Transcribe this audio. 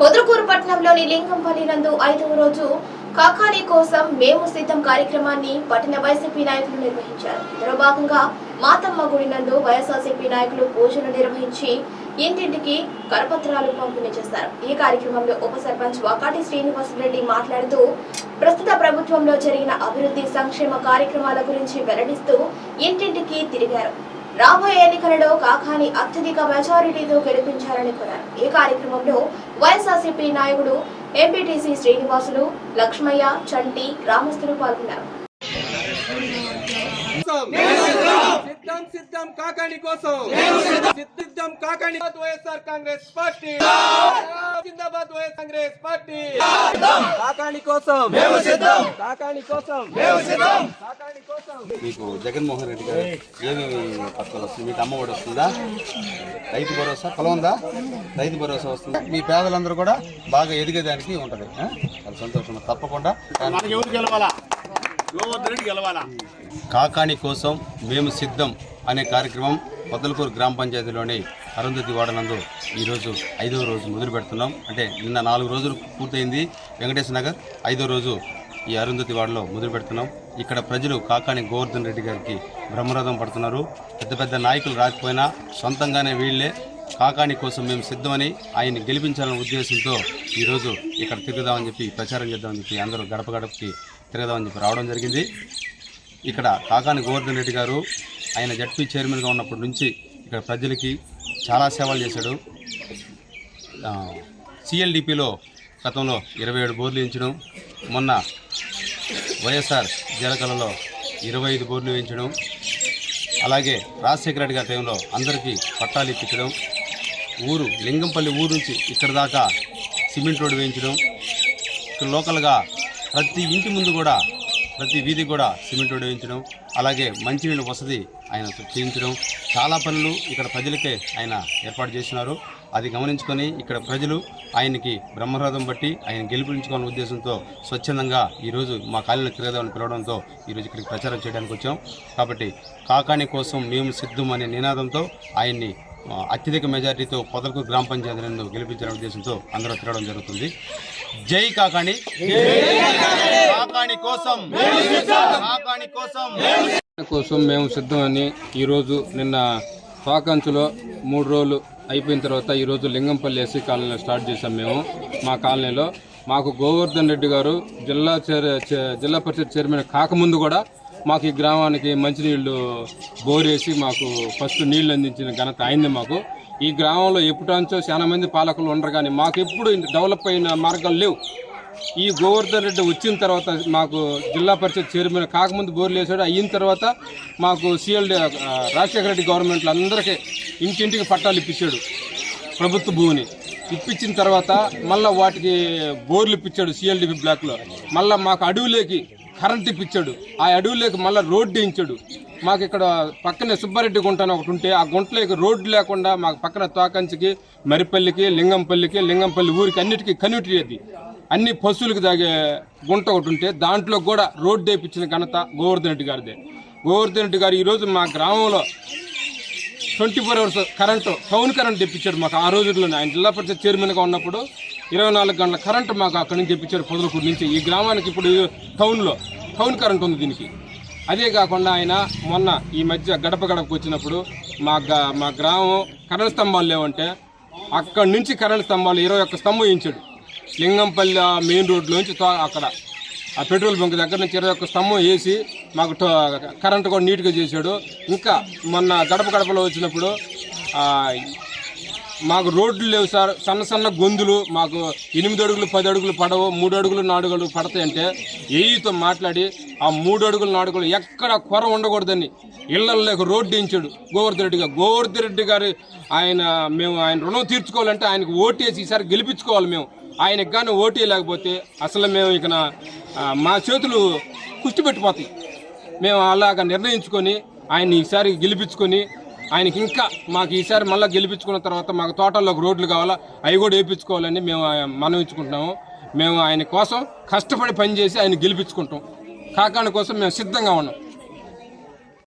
పొదుకూరు పట్టణంలోని లింగంపల్లి నందు ఐదవ రోజు కాకాని కోసం మేము సిద్ధం కార్యక్రమాన్ని పట్టణ వైసీపీ నాయకులు నిర్వహించారు. ఇందులో భాగంగా మాతమ్మ గుడి నందు వైఎస్ఆర్సీపీ నాయకులు పూజలు నిర్వహించి ఇంటింటికి కరపత్రాలు పంపిణీ చేశారు. ఈ కార్యక్రమంలో ఉప సర్పంచ్ వాకాటి శ్రీనివాసరెడ్డి మాట్లాడుతూ ప్రస్తుత ప్రభుత్వంలో జరిగిన అభివృద్ధి సంక్షేమ కార్యక్రమాల గురించి వెల్లడిస్తూ ఇంటింటికి తిరిగారు. రాబోయే ఎన్నికలలో కాకాని అత్యధిక మెజారిటీతో గెలిపించాలని కోరారు. ఈ కార్యక్రమంలో వైఎస్ఆర్సీపీ నాయకుడు ఎంపీటీసీ శ్రీనివాసులు లక్ష్మయ్య చంటి గ్రామస్తులు పాల్గొన్నారు. సిద్ధం సిద్ధం కాకాని కోసం. సిద్ధం కాకాని వైఎస్ఆర్ కాంగ్రెస్ పార్టీ. జిందాబాద్ వైఎస్ కాంగ్రెస్ పార్టీ. కాకాని కోసం. కాకాని కోసం. కాకాని కోసం. మీకు జగన్మోహన్ రెడ్డి గారు ఏమేమి పథకాలు వస్తుంది మీకు అమ్మఒడి వస్తుందా? రైతు భరోసా పొలం ఉందా? రైతు భరోసా వస్తుందా? మీ పేదలందరూ కూడా బాగా ఎదిగేదానికి ఉంటుంది? చాలా సంతోషం. తప్పకుండా కాకాణి కోసం మేము సిద్ధం అనే కార్యక్రమం పొద్దలకూరు గ్రామ పంచాయతీలోని అరుంధతి వాడనందు ఈరోజు ఐదవ రోజు మొదలు పెడుతున్నాం. అంటే నిన్న నాలుగు రోజులు పూర్తయింది. వెంకటేశ్వర నగర్ ఐదో రోజు ఈ అరుంధతి వాడలో మొదలు పెడుతున్నాం. ఇక్కడ ప్రజలు కాకాని గోవర్ధన్ రెడ్డి గారికి బ్రహ్మరథం పడుతున్నారు. పెద్ద పెద్ద నాయకులు రాకపోయినా సొంతంగానే వీళ్ళే కాకాని కోసం మేము సిద్ధమని ఆయన్ని గెలిపించాలనే ఉద్దేశంతో ఈరోజు ఇక్కడ తిరుగుదామని చెప్పి ప్రచారం చేద్దామని చెప్పి అందరూ గడప గడపకి తిరగదామని చెప్పి రావడం జరిగింది. ఇక్కడ కాకాని గోవర్ధన్ రెడ్డి గారు ఆయన జడ్పీ చైర్మన్గా ఉన్నప్పటి నుంచి ఇక్కడ ప్రజలకి చాలా సేవలు చేశాడు. సిఎల్డిపిలో గతంలో ఇరవై ఏడు బోర్లు వేయించడం మొన్న వైఎస్ఆర్ జలకళలో ఇరవై ఐదు బోర్లు వేయించడం అలాగే రాజశేఖర రెడ్డి గారి టైంలో అందరికీ పట్టాలు ఇప్పించడం ఊరు లింగంపల్లి ఊరు నుంచి ఇక్కడ దాకా సిమెంట్ రోడ్డు వేయించడం ఇక్కడ లోకల్గా ప్రతి ఇంటి ముందు కూడా ప్రతి వీధి కూడా సిమెంట్ రోడ్డు వేయించడం అలాగే మంచినీళ్ళ వసతి ఆయన చేయించడం చాలా పనులు ఇక్కడ ప్రజలకే ఆయన ఏర్పాటు చేసినారు. అది గమనించుకొని ఇక్కడ ప్రజలు ఆయనకి బ్రహ్మరథం బట్టి ఆయన గెలిపించుకోవాలనే ఉద్దేశంతో స్వచ్ఛందంగా ఈరోజు మా కాలనీ తిరగదామని పిలవడంతో ఈరోజు ఇక్కడికి ప్రచారం చేయడానికి వచ్చాం. కాబట్టి కాకాని కోసం మేము సిద్ధం అనే నినాదంతో ఆయన్ని అత్యధిక మెజారిటీతో పొదలకు గ్రామ పంచాయతీ నందు గెలిపించిన ఉద్దేశంతో అందరూ తిరగడం జరుగుతుంది. జై కాకాణి. కోసం. కోసం. కోసం మేము సిద్ధమని ఈరోజు నిన్న తోకంచులో మూడు రోజులు అయిపోయిన తర్వాత ఈరోజు లింగంపల్లి ఎస్సీ కాలనీలో స్టార్ట్ చేశాం మేము మా కాలనీలో. మాకు గోవర్ధన్ రెడ్డి గారు జిల్లా చైర్ చే- జిల్లా పరిషత్ చైర్మన్ కాకముందు కూడా మాకు ఈ గ్రామానికి మంచినీళ్ళు బోరేసి మాకు ఫస్ట్ నీళ్ళు అందించిన ఘనత అయింది మాకు. ఈ గ్రామంలో ఎప్పుటాంచో చాలా మంది పాలకులు ఉండరు కానీ మాకు ఎప్పుడు డెవలప్ అయిన మార్గాలు లేవు. ఈ గోవర్ధన్ రెడ్డి వచ్చిన తర్వాత మాకు జిల్లా పరిషత్ చైర్మన్ కాకముందు బోర్లు వేసాడు అయిన తర్వాత మాకు సిఎల్డి రాజశేఖర రెడ్డి గవర్నమెంట్లో అందరికీ ఇంటింటికి పట్టాలు ఇప్పించాడు ప్రభుత్వ భూమిని. ఇప్పించిన తర్వాత మళ్ళీ వాటికి బోర్లు ఇప్పించాడు సిఎల్డిపి బ్లాక్లో. మళ్ళీ మాకు అడవులేకి కరెంట్ ఇప్పించాడు. ఆ అడవులేకి మళ్ళీ రోడ్డు వేయించాడు. మాకు ఇక్కడ పక్కనే సుబ్బారెడ్డి గుంట అని ఒకటి ఉంటే ఆ గుంటలోకి రోడ్డు లేకుండా మాకు పక్కన తోకంచికి మరిపల్లికి లింగంపల్లికి లింగంపల్లి ఊరికి అన్నిటికీ కన్యూటీ అది. అన్ని పశువులకు తాగే గుంట ఒకటి ఉంటే దాంట్లో కూడా రోడ్డు వేయించిన ఘనత గోవర్ధన్ రెడ్డి గారిదే. గోవర్ధన్ రెడ్డి గారు ఈరోజు మా గ్రామంలో twenty four hours current town current తెప్పించాడు మాకు ఆ రోజుల్లోనే. ఆయన జిల్లా పరిషత్ చైర్మన్గా ఉన్నప్పుడు ఇరవై నాలుగు గంటల కరెంటు మాకు అక్కడి నుంచి తెప్పించాడు పొదలకూరు నుంచి. ఈ గ్రామానికి ఇప్పుడు టౌన్లో టౌన్ కరెంట్ ఉంది దీనికి. అదే కాకుండా ఆయన మొన్న ఈ మధ్య గడప గడపకు వచ్చినప్పుడు మా గ- మా గ్రామం కరెంట్ స్తంభాలు లేవంటే అక్కడి నుంచి కరెంట్ స్తంభాలు ఇరవై ఒక్క స్తంభం ఇచ్చాడు లింగంపల్లి ఆ మెయిన్ రోడ్లోంచి తో- అక్కడ. ఆ పెట్రోల్ బంక్ దగ్గర నుంచి ఇరవై ఒక్క స్తంభం వేసి మాకు టో- కరెంట్ కూడా నీట్గా చేశాడు. ఇంకా మొన్న గడప గడపలో వచ్చినప్పుడు మాకు రోడ్లు లేవు సార్. సన్న సన్న గొంతులు మాకు ఎనిమిది అడుగులు పది అడుగులు పడవు మూడు అడుగులు నాలుగు అడుగులు పడతాయంటే ఏయితో మాట్లాడి ఆ మూడు అడుగులు నాలుగు ఎక్కడ కొర ఉండకూడదని ఇళ్ళలోకి రోడ్డు వేయించాడు గోవర్ధన్ రెడ్డి గారు. గోవర్ధన్ రెడ్డి గారు ఆయన మేము ఆయన రుణం తీర్చుకోవాలంటే ఆయనకు ఓటేసి ఈసారి గెలిపించుకోవాలి మేము. ఆయనకు కానీ ఓటీ లేకపోతే అసలు మేము ఇక మా చేతులు కుష్టి పెట్టిపోతాయి మేము అలాగ నిర్ణయించుకొని ఆయన ఈసారి గెలిపించుకొని ఆయనకి ఇంకా మాకు ఈసారి మళ్ళీ గెలిపించుకున్న తర్వాత మాకు తోటల్లోకి రోడ్లు కావాలా అవి కూడా వేయించుకోవాలని మేము ఆయన మనం ఇచ్చుకుంటున్నాము మేము ఆయన కోసం కష్టపడి పనిచేసి ఆయన గెలిపించుకుంటాం. కాకాని కోసం మేము సిద్ధంగా ఉన్నాం.